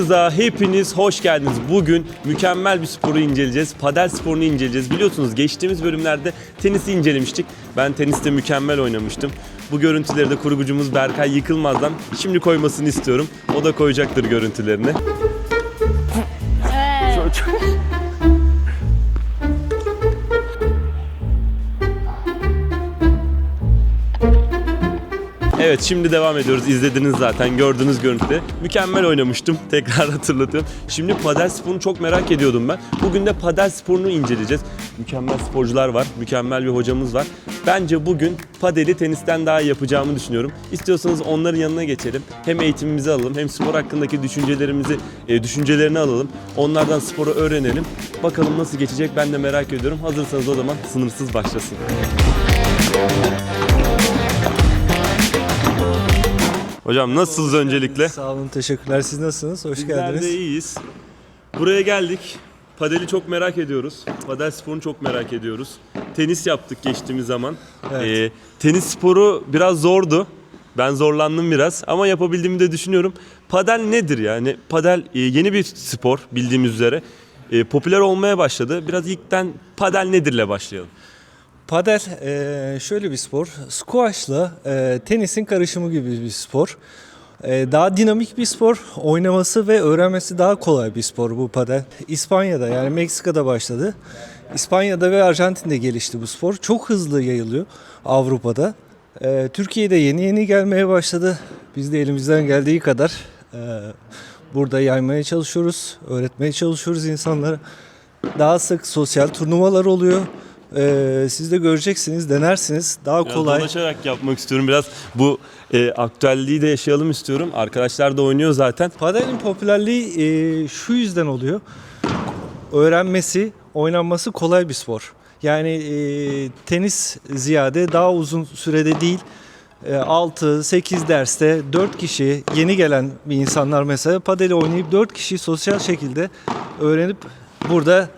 Sınırsıza hepiniz hoş geldiniz. Bugün mükemmel bir sporu inceleyeceğiz. Padel sporunu inceleyeceğiz. Biliyorsunuz geçtiğimiz bölümlerde tenisi incelemiştik. Ben teniste mükemmel oynamıştım. Bu görüntüleri de kurgucumuz Berkay Yıkılmaz'dan şimdi koymasını istiyorum. O da koyacaktır görüntülerini. Evet şimdi devam ediyoruz. İzlediniz zaten gördüğünüz görüntüde. Mükemmel oynamıştım. Tekrar hatırlatıyorum. Şimdi padel sporunu çok merak ediyordum ben. Bugün de padel sporunu inceleyeceğiz. Mükemmel sporcular var. Mükemmel bir hocamız var. Bence bugün padeli tenisten daha iyi yapacağımı düşünüyorum. İstiyorsanız onların yanına geçelim. Hem eğitimimizi alalım hem spor hakkındaki düşüncelerimizi, e, düşüncelerini alalım. Onlardan sporu öğrenelim. Bakalım nasıl geçecek ben de merak ediyorum. Hazırsanız o zaman sınırsız başlasın. Hocam nasılsınız öncelikle? Sağ olun, teşekkürler. Siz nasılsınız? Hoş Bizler geldiniz. de iyiyiz. Buraya geldik. Padeli çok merak ediyoruz. Padel sporunu çok merak ediyoruz. Tenis yaptık geçtiğimiz zaman. Evet. Ee, tenis sporu biraz zordu. Ben zorlandım biraz ama yapabildiğimi de düşünüyorum. Padel nedir yani? Padel e, yeni bir spor bildiğimiz üzere. E, popüler olmaya başladı. Biraz ilkten padel nedirle başlayalım. Padel e, şöyle bir spor. Squash'la e, tenisin karışımı gibi bir spor. E, daha dinamik bir spor. Oynaması ve öğrenmesi daha kolay bir spor bu padel. İspanya'da yani Meksika'da başladı. İspanya'da ve Arjantin'de gelişti bu spor. Çok hızlı yayılıyor Avrupa'da. E, Türkiye'de yeni yeni gelmeye başladı. Biz de elimizden geldiği kadar e, burada yaymaya çalışıyoruz, öğretmeye çalışıyoruz insanlara. Daha sık sosyal turnuvalar oluyor. Ee, siz de göreceksiniz, denersiniz. Daha Biraz kolay. dolaşarak yapmak istiyorum. Biraz bu e, aktüelliği de yaşayalım istiyorum. Arkadaşlar da oynuyor zaten. Padelin popülerliği e, şu yüzden oluyor. Öğrenmesi, oynanması kolay bir spor. Yani e, tenis ziyade daha uzun sürede değil. 6-8 derste 4 kişi yeni gelen bir insanlar mesela padeli oynayıp 4 kişi sosyal şekilde öğrenip burada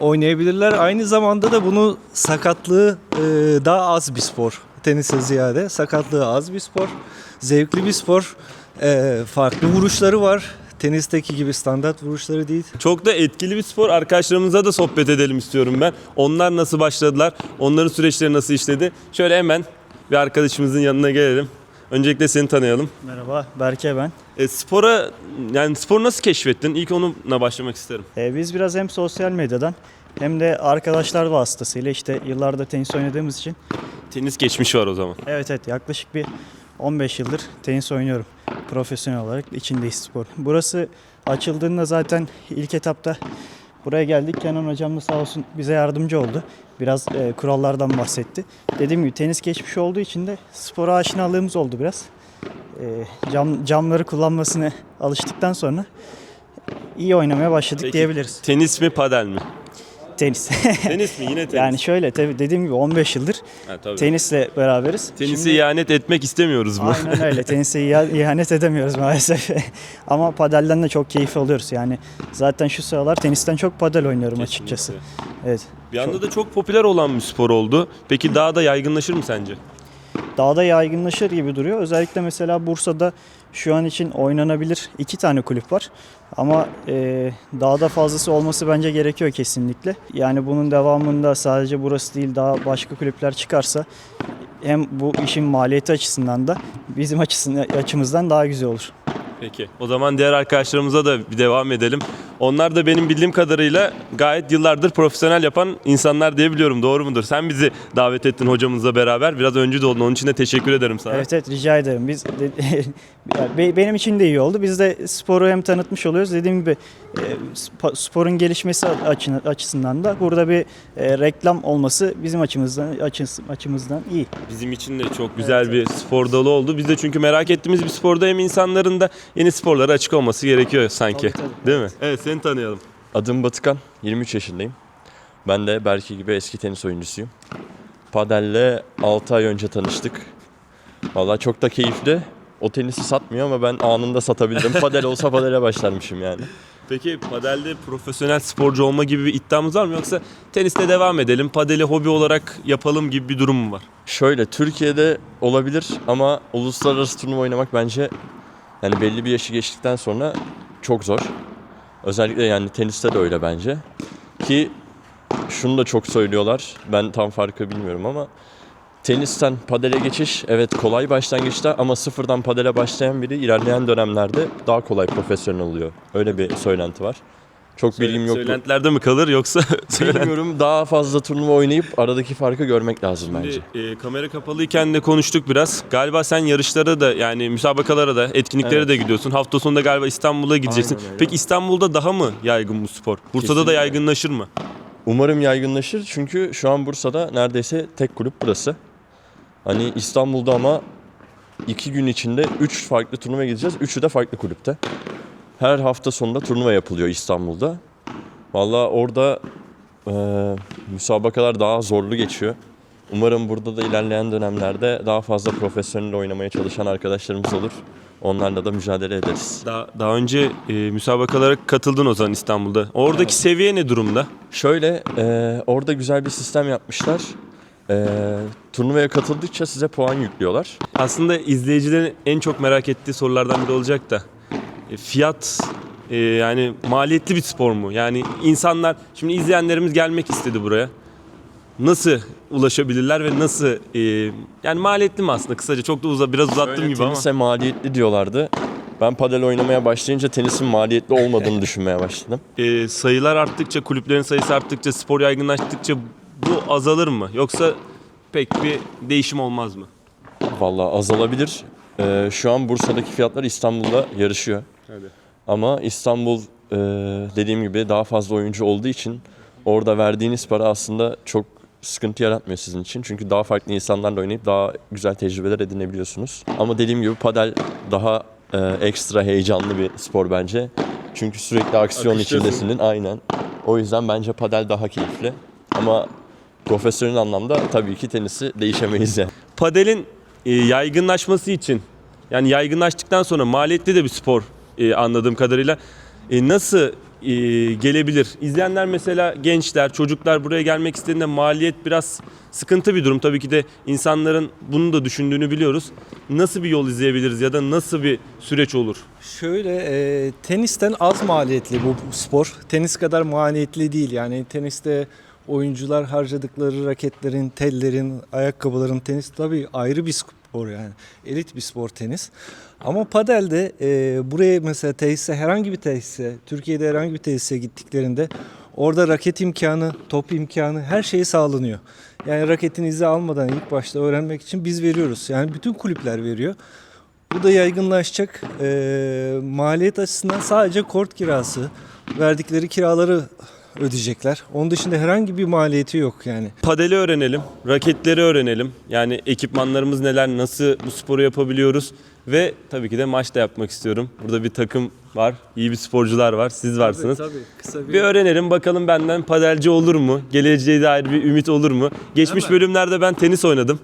oynayabilirler. Aynı zamanda da bunu sakatlığı e, daha az bir spor. Tenise ziyade sakatlığı az bir spor. Zevkli bir spor. E, farklı vuruşları var. Tenisteki gibi standart vuruşları değil. Çok da etkili bir spor. Arkadaşlarımıza da sohbet edelim istiyorum ben. Onlar nasıl başladılar? Onların süreçleri nasıl işledi? Şöyle hemen bir arkadaşımızın yanına gelelim. Öncelikle seni tanıyalım. Merhaba, Berke ben. E, spora yani spor nasıl keşfettin? İlk onunla başlamak isterim. Ee, biz biraz hem sosyal medyadan hem de arkadaşlar vasıtasıyla işte yıllardır tenis oynadığımız için Tenis geçmişi var o zaman. evet evet yaklaşık bir 15 yıldır tenis oynuyorum. Profesyonel olarak içindeyiz spor. Burası açıldığında zaten ilk etapta buraya geldik. Kenan hocam da sağ olsun bize yardımcı oldu. Biraz e, kurallardan bahsetti. Dediğim gibi tenis geçmiş olduğu için de spora aşinalığımız oldu biraz. E, cam, camları kullanmasını alıştıktan sonra iyi oynamaya başladık Peki, diyebiliriz. Tenis mi padel mi? Tenis. Tenis mi? Yine tenis. yani şöyle tabii dediğim gibi 15 yıldır ha, tabii. tenisle beraberiz. Tenisi Şimdi- ihanet etmek istemiyoruz mu? Aynen öyle. Tenise iha- ihanet edemiyoruz maalesef. Ama padelden de çok keyif alıyoruz. Yani zaten şu sıralar tenisten çok padel oynuyorum açıkçası. Evet. Bir anda da çok popüler olan bir spor oldu. Peki daha da yaygınlaşır mı sence? Daha da yaygınlaşır gibi duruyor. Özellikle mesela Bursa'da şu an için oynanabilir iki tane kulüp var. Ama e, daha da fazlası olması bence gerekiyor kesinlikle. Yani bunun devamında sadece burası değil daha başka kulüpler çıkarsa hem bu işin maliyeti açısından da bizim açısından, açımızdan daha güzel olur. Peki. O zaman diğer arkadaşlarımıza da bir devam edelim. Onlar da benim bildiğim kadarıyla gayet yıllardır profesyonel yapan insanlar diye biliyorum. Doğru mudur? Sen bizi davet ettin hocamızla beraber. Biraz öncü de oldun. Onun için de teşekkür ederim sana. Evet evet rica ederim. Biz benim için de iyi oldu. Biz de sporu hem tanıtmış oluyoruz. Dediğim gibi e, spo- sporun gelişmesi açı- açısından da burada bir e, reklam olması bizim açımızdan açımızdan iyi. Bizim için de çok güzel bir spor dalı oldu. Biz de çünkü merak ettiğimiz bir sporda hem insanların da yeni sporlara açık olması gerekiyor sanki. Tabii, tabii. Değil mi? Evet seni tanıyalım. Adım Batıkan, 23 yaşındayım. Ben de Berke gibi eski tenis oyuncusuyum. Padelle 6 ay önce tanıştık. Vallahi çok da keyifli. O tenisi satmıyor ama ben anında satabilirim. Padel olsa padele başlarmışım yani. Peki padelde profesyonel sporcu olma gibi bir iddiamız var mı yoksa teniste devam edelim, padeli hobi olarak yapalım gibi bir durum mu var? Şöyle Türkiye'de olabilir ama uluslararası turnuva oynamak bence yani belli bir yaşı geçtikten sonra çok zor. Özellikle yani teniste de öyle bence. Ki şunu da çok söylüyorlar. Ben tam farkı bilmiyorum ama tenisten padele geçiş evet kolay başlangıçta ama sıfırdan padele başlayan biri ilerleyen dönemlerde daha kolay profesyonel oluyor. Öyle bir söylenti var. Çok bilgim yok. Söylentilerde mi kalır yoksa Bilmiyorum daha fazla turnuva oynayıp aradaki farkı görmek lazım bence. Şimdi, e, kamera kapalıyken de konuştuk biraz. Galiba sen yarışlara da yani müsabakalara da etkinliklere Evet. de gidiyorsun. Hafta sonunda galiba İstanbul'a gideceksin. Aynen. Peki İstanbul'da daha mı yaygın bu spor? Bursa'da da Kesinlikle. yaygınlaşır mı? Umarım yaygınlaşır çünkü şu an Bursa'da neredeyse tek kulüp burası. Hani İstanbul'da ama iki gün içinde üç farklı turnuva gideceğiz. Üçü de farklı kulüpte. Her hafta sonunda turnuva yapılıyor İstanbul'da. Valla orada e, müsabakalar daha zorlu geçiyor. Umarım burada da ilerleyen dönemlerde daha fazla profesyonel oynamaya çalışan arkadaşlarımız olur. Onlarla da mücadele ederiz. Daha, daha önce e, müsabakalara katıldın o zaman İstanbul'da. Oradaki Evet. seviye ne durumda? Şöyle e, orada güzel bir sistem yapmışlar. E, turnuvaya katıldıkça size puan yüklüyorlar. Aslında izleyicilerin en çok merak ettiği sorulardan biri olacak da e, fiyat e, yani maliyetli bir spor mu? Yani insanlar şimdi izleyenlerimiz gelmek istedi buraya. Nasıl ulaşabilirler ve nasıl e, yani maliyetli mi aslında kısaca çok da uza, biraz uzattım Böyle gibi ama. tenise maliyetli diyorlardı. Ben padel oynamaya başlayınca tenisin maliyetli olmadığını düşünmeye başladım. E, sayılar arttıkça kulüplerin sayısı arttıkça spor yaygınlaştıkça azalır mı? Yoksa pek bir değişim olmaz mı? Vallahi azalabilir. E, şu an Bursa'daki fiyatlar İstanbul'da yarışıyor. Ama İstanbul e, dediğim gibi daha fazla oyuncu olduğu için orada verdiğiniz para aslında çok sıkıntı yaratmıyor sizin için. Çünkü daha farklı insanlarla oynayıp daha güzel tecrübeler edinebiliyorsunuz. Ama dediğim gibi padel daha e, ekstra heyecanlı bir spor bence. Çünkü sürekli aksiyon Akıştasın. içindesinin aynen. O yüzden bence padel daha keyifli. Ama profesyonel anlamda tabii ki tenisi değişemeyiz yani. Padelin e, yaygınlaşması için yani yaygınlaştıktan sonra maliyetli de bir spor e, anladığım kadarıyla E, nasıl e, gelebilir? İzleyenler mesela gençler, çocuklar buraya gelmek istediğinde maliyet biraz sıkıntı bir durum. Tabii ki de insanların bunu da düşündüğünü biliyoruz. Nasıl bir yol izleyebiliriz ya da nasıl bir süreç olur? Şöyle e, tenisten az maliyetli bu spor. Tenis kadar maliyetli değil. Yani teniste oyuncular harcadıkları raketlerin, tellerin, ayakkabıların tenis tabii ayrı bir spor yani. Elit bir spor tenis. Ama padelde e, buraya mesela tesise herhangi bir tesise, Türkiye'de herhangi bir tesise gittiklerinde orada raket imkanı, top imkanı her şey sağlanıyor. Yani raketin izi almadan ilk başta öğrenmek için biz veriyoruz. Yani bütün kulüpler veriyor. Bu da yaygınlaşacak. Ee, maliyet açısından sadece kort kirası, verdikleri kiraları ödeyecekler. Onun dışında herhangi bir maliyeti yok yani. Padeli öğrenelim, raketleri öğrenelim. Yani ekipmanlarımız neler, nasıl bu sporu yapabiliyoruz ve tabii ki de maç da yapmak istiyorum. Burada bir takım var, iyi bir sporcular var, siz varsınız. Kısa Bir öğrenelim bakalım benden padelci olur mu? Geleceğe dair bir ümit olur mu? Geçmiş bölümlerde ben tenis oynadım.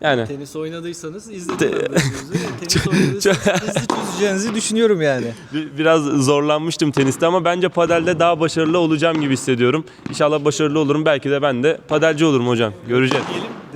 Yani Tenis oynadıysanız izlediniz. Tenis oynadıysanız hızlı çözeceğinizi düşünüyorum yani. bi- biraz zorlanmıştım teniste ama bence padelde daha başarılı olacağım gibi hissediyorum. İnşallah başarılı olurum. Belki de ben de padelci olurum hocam. Göreceğiz.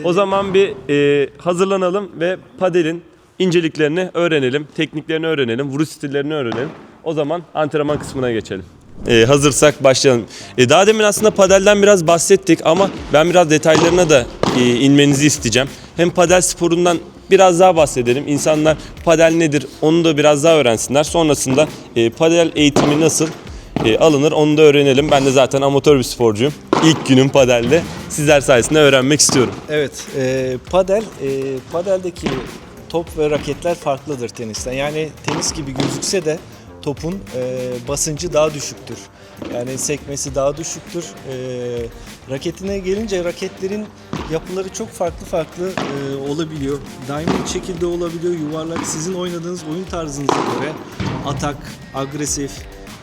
O zaman bir e, hazırlanalım ve padelin inceliklerini öğrenelim, tekniklerini öğrenelim, vuruş stillerini öğrenelim. O zaman antrenman kısmına geçelim. E, hazırsak başlayalım. E, daha demin aslında padelden biraz bahsettik ama ben biraz detaylarına da e, inmenizi isteyeceğim. Hem padel sporundan biraz daha bahsedelim. İnsanlar padel nedir onu da biraz daha öğrensinler. Sonrasında e, padel eğitimi nasıl e, alınır onu da öğrenelim. Ben de zaten amatör bir sporcuyum. İlk günüm padelde sizler sayesinde öğrenmek istiyorum. Evet, e, padel, e, padeldeki top ve raketler farklıdır tenisten. Yani tenis gibi gözükse de topun e, basıncı daha düşüktür. Yani sekmesi daha düşüktür. E, raketine gelince raketlerin yapıları çok farklı farklı e, olabiliyor. Diamond şekilde olabiliyor, yuvarlak. Sizin oynadığınız oyun tarzınıza göre atak, agresif,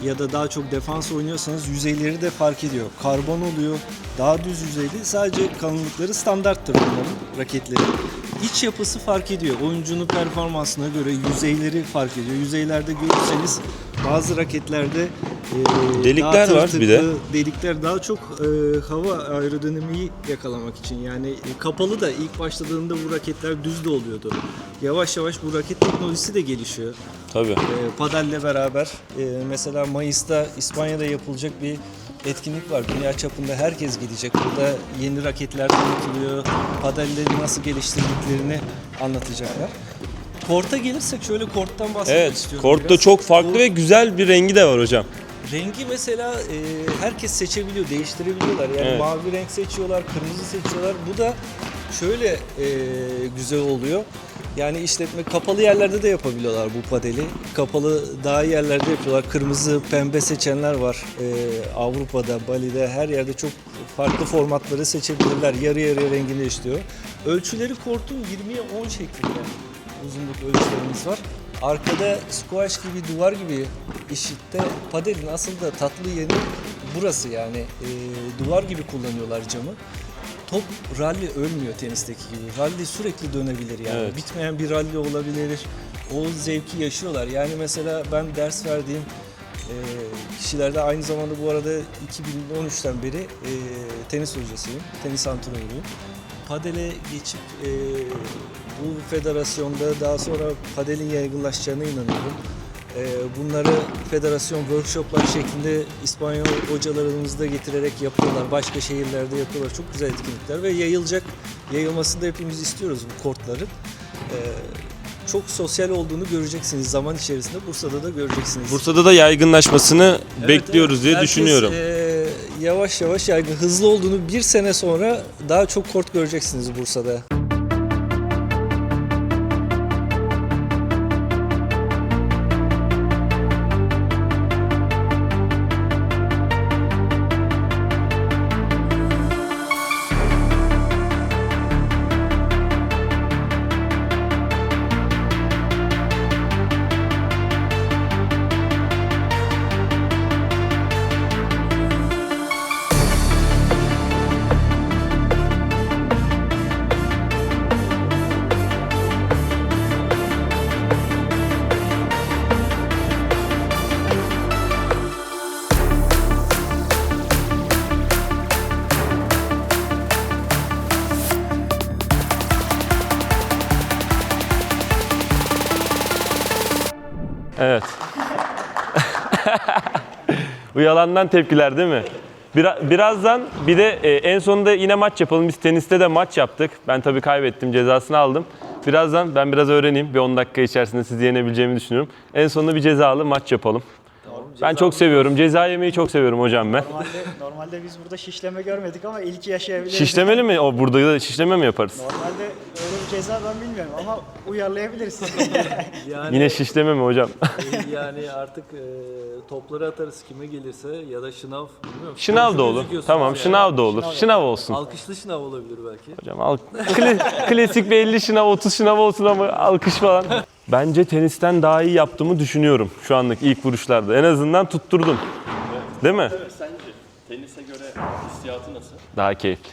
ya da daha çok defans oynuyorsanız yüzeyleri de fark ediyor. Karbon oluyor, daha düz yüzeyli. Sadece kalınlıkları standarttır bunların, raketlerin. İç yapısı fark ediyor. Oyuncunun performansına göre yüzeyleri fark ediyor. Yüzeylerde görürseniz bazı raketlerde e, Delikler var bir de. Delikler daha çok e, hava aerodinamiği yakalamak için. Yani e, kapalı da ilk başladığında bu raketler düz de oluyordu. Yavaş yavaş bu raket teknolojisi de gelişiyor. Tabii. E, Padelle beraber e, mesela Mayıs'ta İspanya'da yapılacak bir etkinlik var. Dünya çapında herkes gidecek. Burada yeni raketler tanıtılıyor. Padelleri nasıl geliştirdiklerini anlatacaklar. Korta gelirsek şöyle korttan bahsetmek Evet, istiyorum. kortta biraz. çok farklı Bu ve güzel bir rengi de var hocam. rengi mesela e, herkes seçebiliyor, değiştirebiliyorlar. Yani Evet. mavi renk seçiyorlar, kırmızı seçiyorlar. Bu da şöyle e, güzel oluyor. Yani işletme kapalı yerlerde de yapabiliyorlar bu padeli. Kapalı daha yerlerde yapıyorlar. Kırmızı, pembe seçenler var. E, Avrupa'da, Bali'de her yerde çok farklı formatları seçebilirler. Yarı yarıya rengini değiştiriyor. Ölçüleri kortun 20'ye 10 şeklinde uzunluk ölçülerimiz var. Arkada squash gibi, duvar gibi işitte padelin asıl da tatlı yeri burası yani. E, duvar gibi kullanıyorlar camı. Top rally ölmüyor tenisteki gibi. Rally sürekli dönebilir yani. Evet. Bitmeyen bir rally olabilir. O zevki yaşıyorlar. Yani mesela ben ders verdiğim e, kişilerde aynı zamanda bu arada 2013'ten beri e, tenis hocasıyım. Tenis antrenörüyüm. Padele geçip e, bu federasyonda daha sonra padelin yaygınlaşacağına inanıyorum. E, bunları federasyon workshoplar şeklinde İspanyol hocalarımızı da getirerek yapıyorlar. Başka şehirlerde yapıyorlar. Çok güzel etkinlikler ve yayılacak. Yayılmasını da hepimiz istiyoruz bu kortların. E, çok sosyal olduğunu göreceksiniz zaman içerisinde. Bursa'da da göreceksiniz. Bursa'da da yaygınlaşmasını Evet, bekliyoruz evet. diye Herkes, düşünüyorum. eee, yavaş yavaş yaygın. Hızlı olduğunu bir sene sonra daha çok kort göreceksiniz Bursa'da. Yalandan tepkiler değil mi? Bira- birazdan bir de e, en sonunda yine maç yapalım. Biz teniste de maç yaptık. Ben tabii kaybettim, cezasını aldım. Birazdan ben biraz öğreneyim. Bir 10 dakika içerisinde sizi yenebileceğimi düşünüyorum. En sonunda bir cezalı maç yapalım. Ben çok seviyorum. Ceza yemeyi çok seviyorum hocam ben. Normalde, normalde biz burada şişleme görmedik ama ilki yaşayabiliriz. Şişlemeli mi? O burada da şişleme mi yaparız? Normalde öyle bir ceza ben bilmiyorum ama uyarlayabiliriz. Yani, Yine şişleme mi hocam? yani artık e, topları atarız kime gelirse ya da şınav bilmiyorum. Şınav da olur. Tamam, şınav da olur. Şınav olsun. Alkışlı şınav olabilir belki. Hocam al, kla- klasik bir 50 şınav 30 şınav olsun ama alkış falan. Bence tenisten daha iyi yaptığımı düşünüyorum şu anlık ilk vuruşlarda. En azından tutturdum. Değil mi? Sence tenise göre hissiyatı nasıl? Daha keyifli.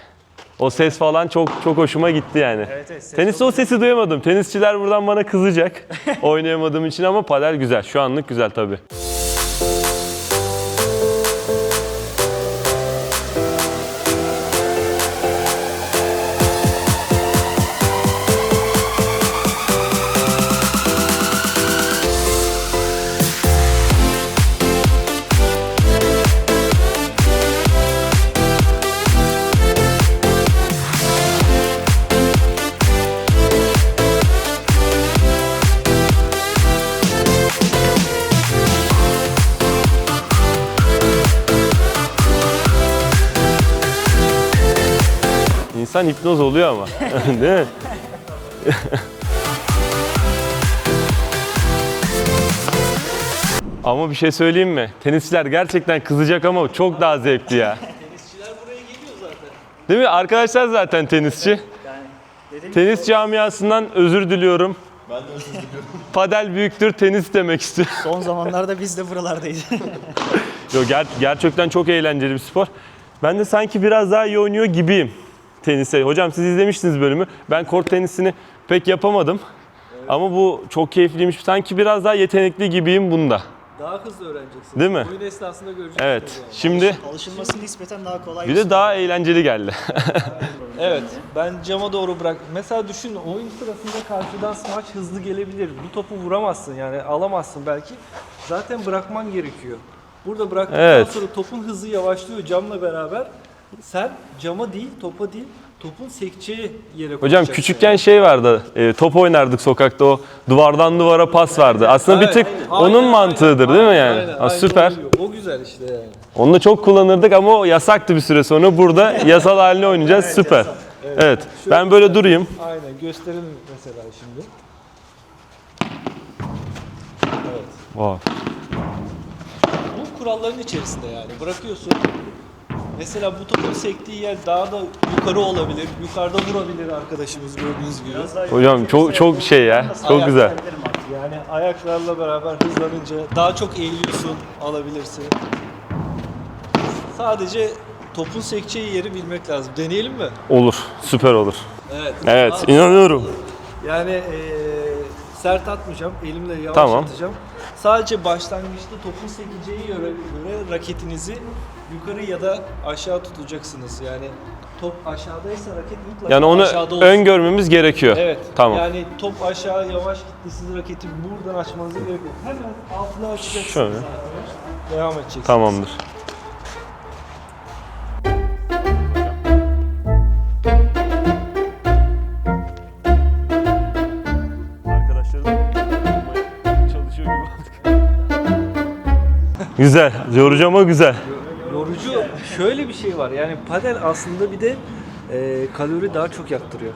O ses falan çok çok hoşuma gitti yani. Evet, evet, ses Teniste o sesi duyamadım. Tenisçiler buradan bana kızacak oynayamadığım için ama padel güzel. Şu anlık güzel tabii. İnsan hipnoz oluyor ama. Değil mi? ama bir şey söyleyeyim mi? Tenisçiler gerçekten kızacak ama çok daha zevkli ya. Tenisçiler buraya geliyor zaten. Değil mi? Arkadaşlar zaten tenisçi. Yani dediğim gibi Tenis camiasından özür diliyorum. Ben de özür diliyorum. Padel büyüktür, tenis demek istiyorum. son zamanlarda biz de buralardayız. Yo, ger- gerçekten çok eğlenceli bir spor. Ben de sanki biraz daha iyi oynuyor gibiyim tenise. Hocam siz izlemiştiniz bölümü. Ben kort tenisini pek yapamadım. Ama bu çok keyifliymiş. Sanki biraz daha yetenekli gibiyim bunda. Daha hızlı öğreneceksin. Değil mi? Oyun esnasında göreceksin. Evet. yani. Şimdi Alışılması nispeten daha kolay. bir de daha eğlenceli geldi. Evet. Ben cama doğru bırak. Mesela düşün oyun sırasında karşıdan smaç hızlı gelebilir. Bu topu vuramazsın yani alamazsın belki. Zaten bırakman gerekiyor. Burada bıraktıktan Evet. sonra topun hızı yavaşlıyor camla beraber. Sen cama değil, topa değil, topun sekeceği yere Hocam küçükken yani. şey vardı. e, top oynardık sokakta o duvardan duvara pas vardı. Aslında bir Evet, tık aynen, onun aynen, mantığıdır değil mi aynen, yani? aynen, aynen süper. oluyor. O güzel işte yani. Onu da çok kullanırdık ama o yasaktı bir süre sonra. Burada yasal haline oynayacağız. süper. Evet. Ben böyle durayım. Aynen gösterelim mesela şimdi. Wow. Bu kuralların içerisinde yani bırakıyorsun. Mesela bu topun sektiği yer daha da yukarı olabilir. Yukarıda vurabilir arkadaşımız gördüğünüz gibi. Hocam çok çok şey ya. Çok güzel. Yani ayaklarla beraber hızlanınca daha çok eğiliyorsun, alabilirsin. Sadece topun sekeceği yeri bilmek lazım. Deneyelim mi? Olur. Süper olur. Evet. Evet. Aa, inanıyorum. Yani eee, sert atmayacağım, elimle yavaş Tamam. atacağım. Sadece başlangıçta topun sekeceği yöre göre raketinizi yukarı ya da aşağı tutacaksınız. Yani top aşağıdaysa raket mutlaka Yani onu aşağıda olsun. öngörmemiz gerekiyor. Evet. Tamam. Yani top aşağı yavaş gitti, siz raketi buradan açmanıza gerek yok. Hemen altına açacaksınız. Şöyle. arkadaşlar. Devam edeceksiniz. Tamamdır. Arkadaşlarım çalışıyor gibi olduk. Güzel. Yorucu ama güzel. Şöyle bir şey var. Yani padel aslında bir de e, kalori daha çok yaktırıyor.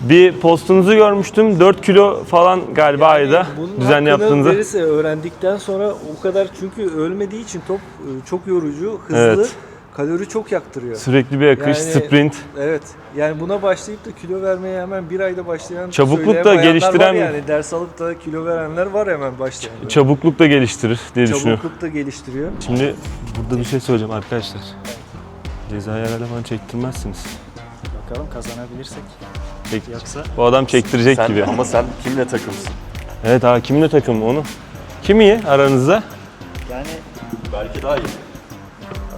Bir postunuzu görmüştüm. 4 kilo falan galiba ayda Bunun düzenli hakkını yaptığınızda. verirse öğrendikten sonra o kadar çünkü ölmediği için top e, çok yorucu, hızlı, Evet. Kalori çok yaktırıyor. Sürekli bir akış, Yani- sprint. Evet. Yani buna başlayıp da kilo vermeye hemen bir ayda başlayan Çabukluk da geliştiren- var yani ders alıp da kilo verenler var hemen başlayan. böyle. Çabukluk da geliştirir diye düşünüyorum. Çabukluk da geliştiriyor. Şimdi burada bir şey söyleyeceğim arkadaşlar. Cezayı herhalde bana çektirmezsiniz. Bakalım kazanabilirsek. Peki. Yoksa Bu adam çektirecek Sen, gibi. ama sen kimle takımsın? Evet ha kiminle takım onu? Kim iyi aranızda? yani Belki daha iyi.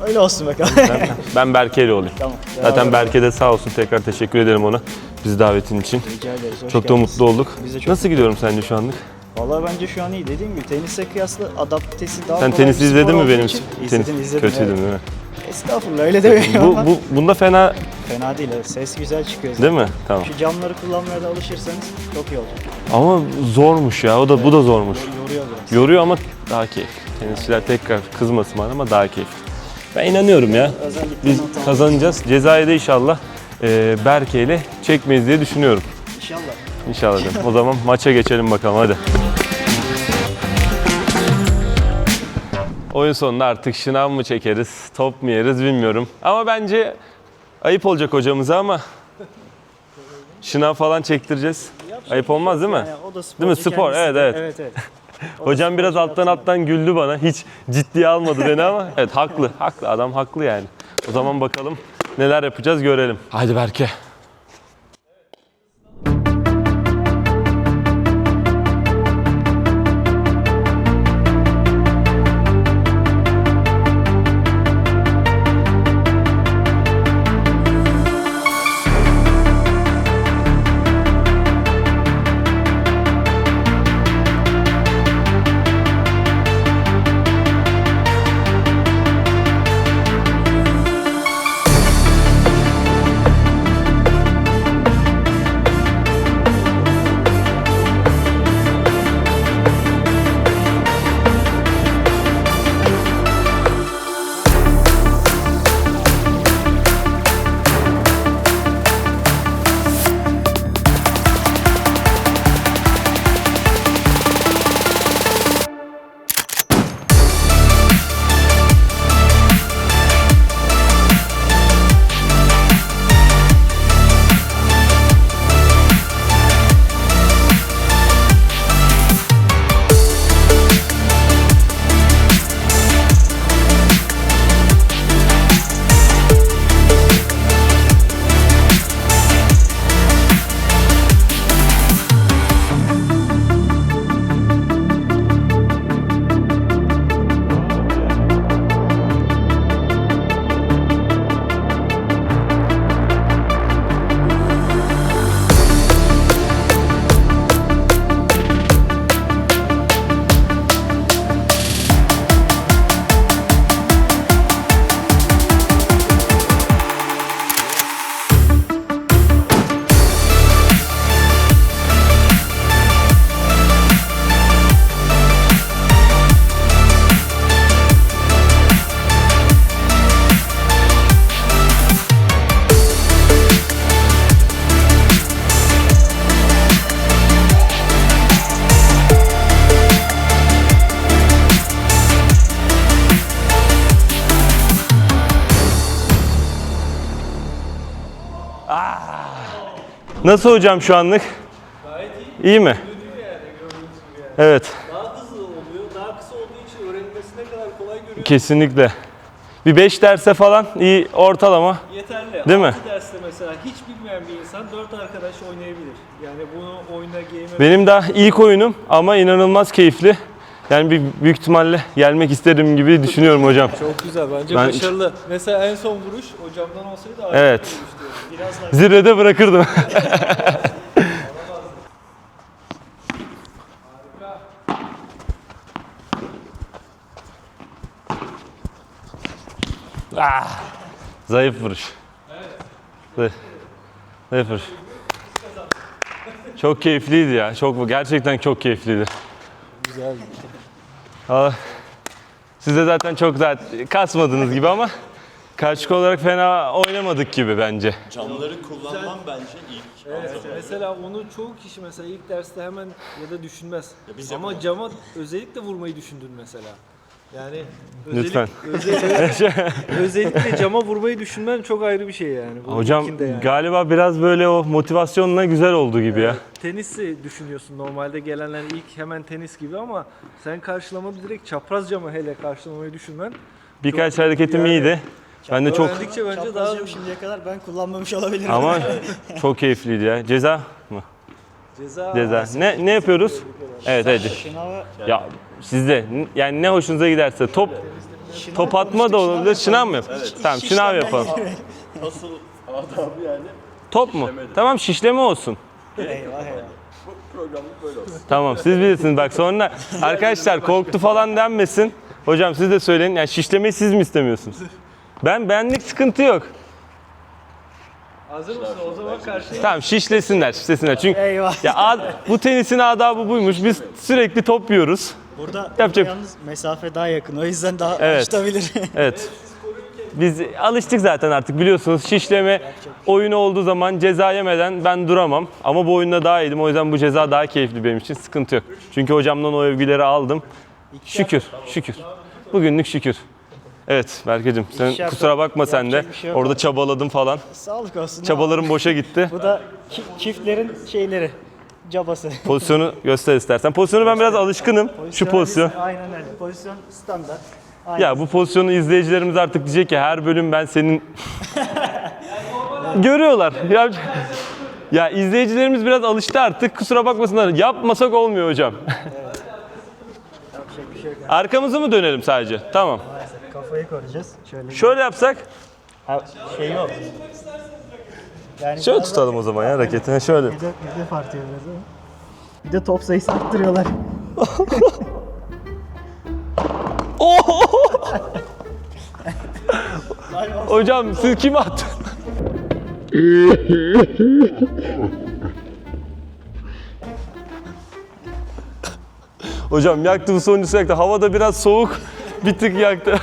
Öyle olsun bakalım. Ben, ben Berke'yle olayım. tamam. Zaten Berke de sağ olsun tekrar teşekkür ederim ona. Bizi davetin için. Rica ederiz. hoş Çok da geldiniz. mutlu olduk. Biz de çok Nasıl gidiyorum sence şu anlık? Vallahi bence şu an iyi. Dediğim gibi tenise kıyasla adaptesi daha Sen kolay tenisi bir spor izledin mi olduğu benim için- tenis? İzledim izledim. Kötüydüm evet. değil mi? Estağfurullah öyle demiyorum Bu, ama. bu, bunda fena Fena değil evet. Ses güzel çıkıyor zaten. değil mi? Tamam. Şu camları kullanmaya da alışırsanız çok iyi olacak. Ama zormuş ya. O da bu da zormuş. Yoruyor biraz. Yoruyor ama daha keyifli. Tenisçiler tekrar kızmasın bana ama daha keyifli. Ben inanıyorum ya. Özellikle Biz not aldım. kazanacağız. Cezayı da inşallah e, Berke ile çekmeyiz diye düşünüyorum. İnşallah. İnşallah diyorum. O zaman maça geçelim bakalım hadi. Oyun sonunda artık şınav mı çekeriz, top mu yeriz bilmiyorum. Ama bence ayıp olacak hocamıza ama şınav falan çektireceğiz. Ayıp olmaz değil mi? Yani o da sporcu Değil mi? Spor, kendisi de- evet. Evet evet. Hocam biraz alttan alttan güldü bana. Hiç ciddiye almadı beni ama evet haklı. Haklı. Adam haklı yani. O zaman bakalım neler yapacağız görelim. Haydi Berke. Nasıl hocam şu anlık? Gayet iyi. İyi mi? Evet, Daha hızlı oluyor. Daha kısa olduğu için öğrenilmesi ne kadar kolay görüyoruz. kesinlikle. Bir 5 derse falan iyi ortalama. Yeterli. Değil mi? Altı derste mesela hiç bilmeyen bir insan 4 arkadaş oynayabilir. Yani bunu oyuna game'e Benim daha ilk oyunum ama inanılmaz keyifli. Yani bir büyük ihtimalle gelmek isterim gibi düşünüyorum hocam. Çok güzel bence Ben- başarılı. Mesela en son vuruş hocamdan olsaydı Evet. bir vuruştu. Biraz daha Zirvede bırakırdım. ah, zayıf vuruş. Zayıf, zayıf vuruş. Çok keyifliydi ya. Çok gerçekten çok keyifliydi. güzel. Siz de zaten çok zaten kasmadınız gibi ama karşılık olarak fena oynamadık gibi bence. Camları kullanmam bence ilk. Evet, mesela onu çoğu kişi mesela ilk derste hemen ya da düşünmez. biz Ama cama özellikle vurmayı düşündün mesela. Yani Lütfen. özellikle, özellikle cama vurmayı düşünmen çok ayrı bir şey yani. Bu Hocam yani. galiba biraz böyle o motivasyonla güzel oldu gibi ya. Tenisi düşünüyorsun normalde gelenler ilk hemen tenis gibi ama sen karşılamada direkt çapraz camı hele karşılamayı düşünmen Birkaç hareketim yani- iyiydi. Ben de çok öğrendikçe bence daha Çaprazcam şimdiye kadar ben kullanmamış olabilirim. ama çok keyifliydi ya. Ceza mı? ceza, Ceza. Ne ne yapıyoruz? Evet evet. Şınava, Ya sizde yani ne hoşunuza giderse top top atma da olabilir. Şınav mı yap? Tamam şınav yapalım. Asıl adabı yani Top mu? Tamam şişleme olsun. eyvah eyvah. programlık böyle olsun. Tamam siz bilirsiniz bak sonra arkadaşlar korktu falan denmesin. Hocam siz de söyleyin yani şişlemeyi siz mi istemiyorsunuz? Ben benlik sıkıntı yok. Hazır mısın? O zaman karşıya Tamam şişlesinler şişlesinler çünkü Eyvah. ya ad- bu tenisin adabı buymuş biz sürekli top yiyoruz. Burada, Yapacak- yalnız mesafe daha yakın. O yüzden daha Evet. açılabilir. Evet. Biz alıştık zaten artık biliyorsunuz şişleme oyunu olduğu zaman ceza yemeden ben duramam. Ama bu oyunda daha iyiydim o yüzden bu ceza daha keyifli benim için sıkıntı yok. Çünkü hocamdan o övgüleri aldım. Şükür, şükür. Bugünlük şükür. Evet Berkeciğim sen İkişer kusura bakma sen de. şey Orada abi. çabaladım falan. Sağlık olsun. Çabalarım boşa gitti. Bu da çiftlerin şeyleri. Cabası. Pozisyonu göster istersen. Pozisyonu ben biraz alışkınım. Şu pozisyon. Aynen öyle. Pozisyon standart. Aynen. Ya bu pozisyonu izleyicilerimiz artık diyecek ki her bölüm ben senin görüyorlar. Ya, ya izleyicilerimiz biraz alıştı artık. Kusura bakmasınlar. Yapmasak olmuyor hocam. Yapacak bir şey yok. Arkamızı mı dönelim sadece? Tamam. Kafayı koruyacağız. Şöyle. Şöyle yapsak. Ha, şey yok. Yani Şöyle biraz tutalım o zaman ya raketi. Şöyle. Bir de, bir de artıyor biraz ama. Bir de top sayısı arttırıyorlar. Hocam siz kim attı? Hocam yaktı bu sonuncusu yaktı. Hava da biraz soğuk. Bir tık yaktı.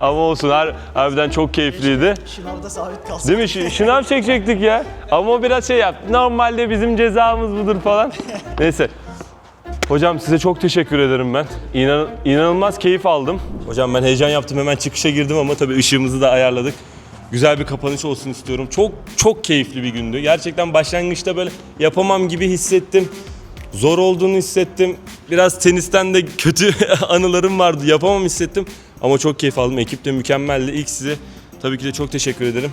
Ama olsun her, harbiden çok keyifliydi. Şınavda sabit kalsın. Değil mi? Ş- şınav çekecektik ya. Ama o biraz şey yaptı. Normalde bizim cezamız budur falan. Neyse. Hocam size çok teşekkür ederim ben. İnan, inanılmaz keyif aldım. Hocam ben heyecan yaptım hemen çıkışa girdim ama tabii ışığımızı da ayarladık. Güzel bir kapanış olsun istiyorum. Çok çok keyifli bir gündü. Gerçekten başlangıçta böyle yapamam gibi hissettim. Zor olduğunu hissettim. Biraz tenisten de kötü anılarım vardı. Yapamam hissettim. Ama çok keyif aldım. Ekip de mükemmeldi. İlk size tabii ki de çok teşekkür ederim.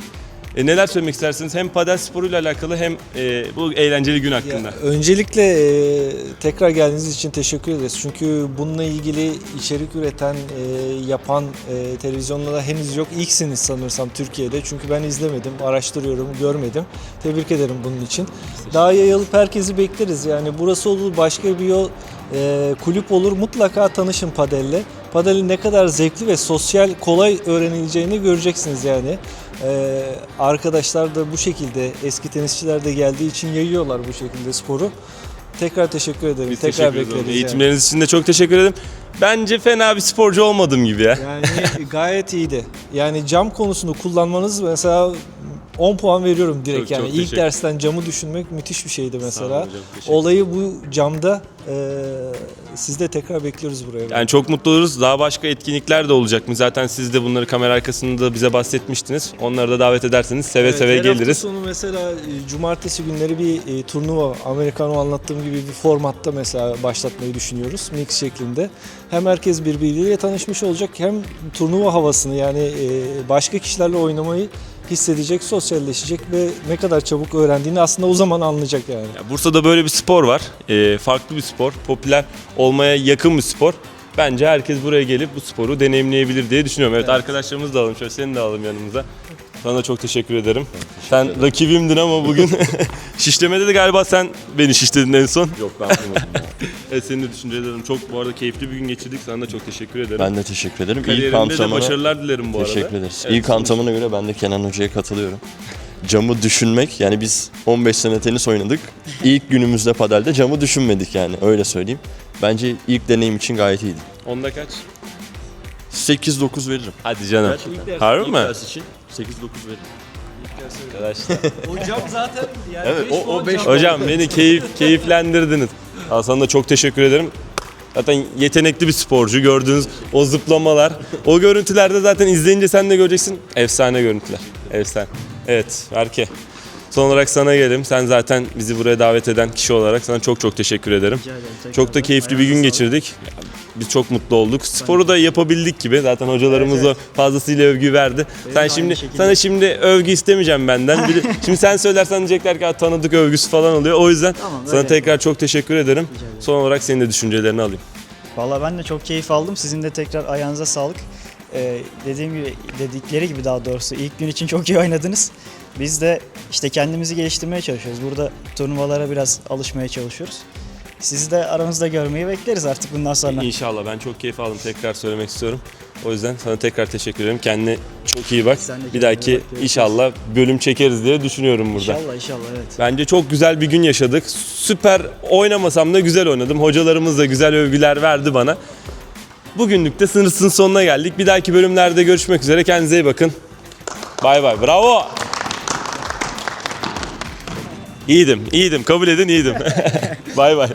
E, neler söylemek istersiniz? Hem padel sporuyla alakalı hem e, bu eğlenceli gün hakkında. Ya, öncelikle e, tekrar geldiğiniz için teşekkür ederiz. Çünkü bununla ilgili içerik üreten, e, yapan e, televizyonlarda henüz yok. İlksiniz sanırsam Türkiye'de. Çünkü ben izlemedim, araştırıyorum, görmedim. Tebrik ederim bunun için. Daha yayılıp herkesi bekleriz. Yani burası olur, başka bir yol, e, kulüp olur. Mutlaka tanışın padelle. Padelin ne kadar zevkli ve sosyal, kolay öğrenileceğini göreceksiniz yani. Ee, arkadaşlar da bu şekilde eski tenisçiler de geldiği için yayıyorlar bu şekilde sporu. Tekrar teşekkür ederim. Biz Tekrar teşekkür bekleriz. yani. Eğitimleriniz için de çok teşekkür ederim. Bence fena bir sporcu olmadım gibi ya. Yani gayet iyiydi. Yani cam konusunu kullanmanız mesela 10 puan veriyorum direkt Çok, yani. çok ilk dersten camı düşünmek müthiş bir şeydi Sağ olun mesela. hocam, Olayı bu camda e, siz de tekrar bekliyoruz buraya. Yani çok mutlu oluruz. Daha başka etkinlikler de olacak mı? Zaten siz de bunları kamera arkasında bize bahsetmiştiniz. Onları da davet ederseniz seve Evet, seve her hafta geliriz. sonu mesela e, cumartesi günleri bir e, turnuva Amerikano anlattığım gibi bir formatta mesela başlatmayı düşünüyoruz mix şeklinde. Hem herkes birbiriyle tanışmış olacak hem turnuva havasını yani e, başka kişilerle oynamayı hissedecek, sosyalleşecek ve ne kadar çabuk öğrendiğini aslında o zaman anlayacak yani. Ya Bursa'da böyle bir spor var. Ee, farklı bir spor. Popüler olmaya yakın bir spor. Bence herkes buraya gelip bu sporu deneyimleyebilir diye düşünüyorum. Evet, arkadaşlarımızı da alalım. Şöyle seni de alalım yanımıza. Sana da çok teşekkür ederim. sen rakibimdin ama bugün şişlemede de galiba sen beni şişledin en son. Yok ben ya. Evet senin de düşüncelerin çok bu arada keyifli bir gün geçirdik. Sana da çok teşekkür ederim. Ben de teşekkür ederim. İlk Kariyerinde de antrenmana başarılar dilerim bu arada. teşekkür ederiz. Evet, İlk antrenmana göre ben de Kenan Hoca'ya katılıyorum. Camı düşünmek yani biz 15 sene tenis oynadık. İlk günümüzde padelde camı düşünmedik yani öyle söyleyeyim. Bence ilk deneyim için gayet iyiydi. Onda kaç? 8-9 veririm. Hadi canım. Harbi İlk mi? ders için 8-9 veririm. Arkadaşlar. Hocam zaten yani Evet, beş o- o puan beş- cam- Hocam beni keyif keyiflendirdiniz. Hasan da çok teşekkür ederim. Zaten yetenekli bir sporcu gördüğünüz o zıplamalar. O görüntülerde zaten izleyince sen de göreceksin. Efsane görüntüler. Efsane. Evet Berke. Son olarak sana gelelim. Sen zaten bizi buraya davet eden kişi olarak sana çok çok teşekkür ederim. Çok da keyifli bir gün geçirdik. Biz çok mutlu olduk. Sporu da yapabildik gibi. Zaten hocalarımız o fazlasıyla övgü verdi. sen şimdi şekilde. sana şimdi övgü istemeyeceğim benden. Bir şimdi sen söylersen diyecekler ki "Ha, tanıdık övgüsü falan oluyor. O yüzden Tamam, sana öyle tekrar çok teşekkür ederim. Son olarak senin de düşüncelerini alayım. Valla ben de çok keyif aldım. Sizin de tekrar ayağınıza sağlık. Ee, dediğim gibi, dedikleri gibi daha doğrusu ilk gün için çok iyi oynadınız. Biz de işte kendimizi geliştirmeye çalışıyoruz. Burada turnuvalara biraz alışmaya çalışıyoruz. Sizi de aramızda görmeyi bekleriz artık bundan sonra. İnşallah ben çok keyif aldım. Tekrar söylemek istiyorum. O yüzden sana tekrar teşekkür ederim. Kendine çok iyi bak. Sen de Bir kendine dahaki bak, görüşürüz. inşallah bölüm çekeriz diye düşünüyorum burada. İnşallah inşallah evet. Bence çok güzel bir gün yaşadık. Süper oynamasam da güzel oynadım. Hocalarımız da güzel övgüler verdi bana. Bugünlük de sınırsın sonuna geldik. Bir dahaki bölümlerde görüşmek üzere. Kendinize iyi bakın. Bay bay. Bravo. İyiydim, iyiydim. Kabul edin iyiydim. bay bay.